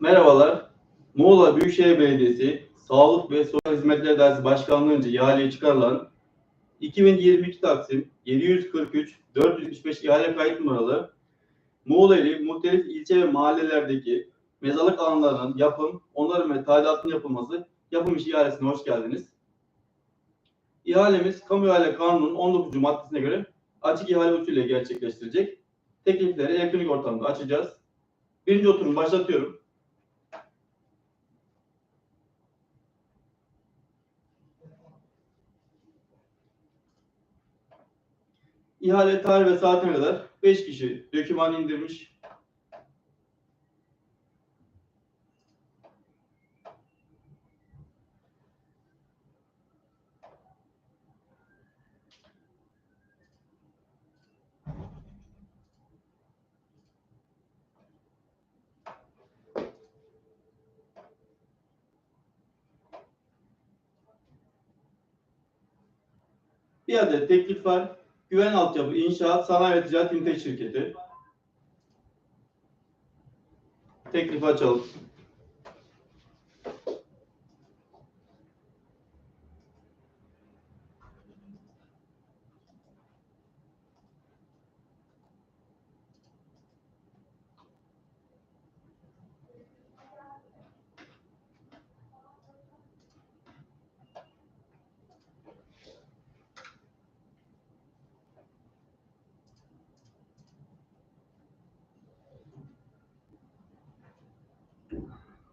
Merhabalar. Muğla Büyükşehir Belediyesi Sağlık ve Sosyal Hizmetler Dairesi Başkanlığı'nca ihaleye çıkarılan 2022 Taksim 743 475 ihale kayıt numaralı Muğla ili muhtelif ilçe ve mahallelerdeki mezarlık alanlarının yapım, onarım ve tadilatının yapılması yapım işi ihalesine hoş geldiniz. İhalemiz Kamu İhale Kanunu'nun 19. maddesine göre açık ihale usulüyle gerçekleştirecek. Teklifleri elektronik ortamda açacağız. Birinci oturumu başlatıyorum. İhale tarih ve saatine kadar 5 kişi döküman indirmiş. Bir adet teklif var. Güven Altyapı İnşaat Sanayi ve Ticaret İntek Şirketi. Teklif açalım.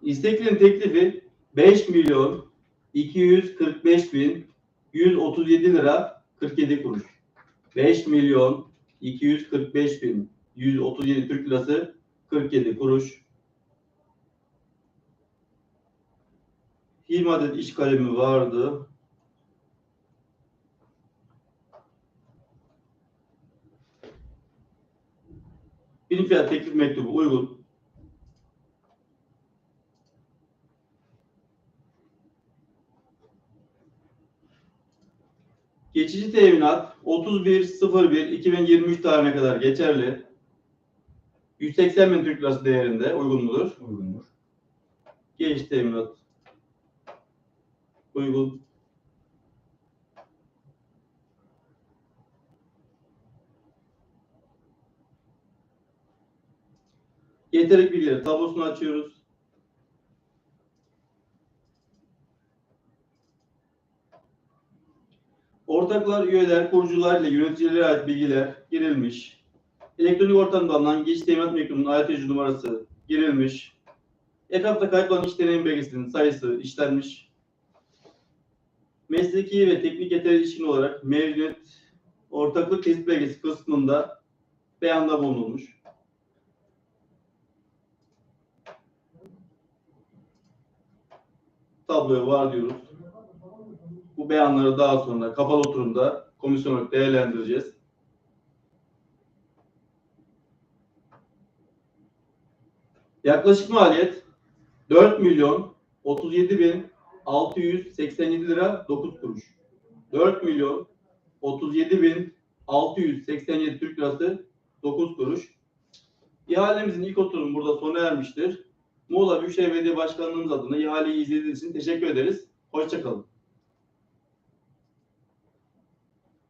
İsteklerin teklifi 5 milyon 245 bin 137 lira 47 kuruş. 5 milyon 245 bin 137 Türk lirası 47 kuruş. 20 adet iş kalemi vardı. Birim fiyat teklif mektubu uygun. Geçici teminat 31.01.2023 tarihine kadar geçerli. 180 bin Türk lirası değerinde uygun mudur? Uygundur. Geçici teminat uygun. Yeterlik bilgileri tablosunu açıyoruz. Ortaklar, üyeler, kurucular ile yöneticilere ait bilgiler girilmiş. Elektronik ortamda alınan geç teminat mektubunun ayrıtıcı numarası girilmiş. Etrafta kayıtlanan iş deneyim belgesinin sayısı işlenmiş. Mesleki ve teknik yeterli ilişkin olarak mevcut ortaklık tespit belgesi kısmında beyanda bulunulmuş. Tabloya var diyoruz. Bu beyanları daha sonra kapalı oturumda komisyon olarak değerlendireceğiz. Yaklaşık maliyet 4 milyon 37 bin 687 lira 9 kuruş. 4 milyon 37 bin 687 Türk lirası 9 kuruş. İhalemizin ilk oturumu burada sona ermiştir. Muğla Büyükşehir Belediye Başkanlığımız adına ihaleyi izlediğiniz için teşekkür ederiz. Hoşçakalın.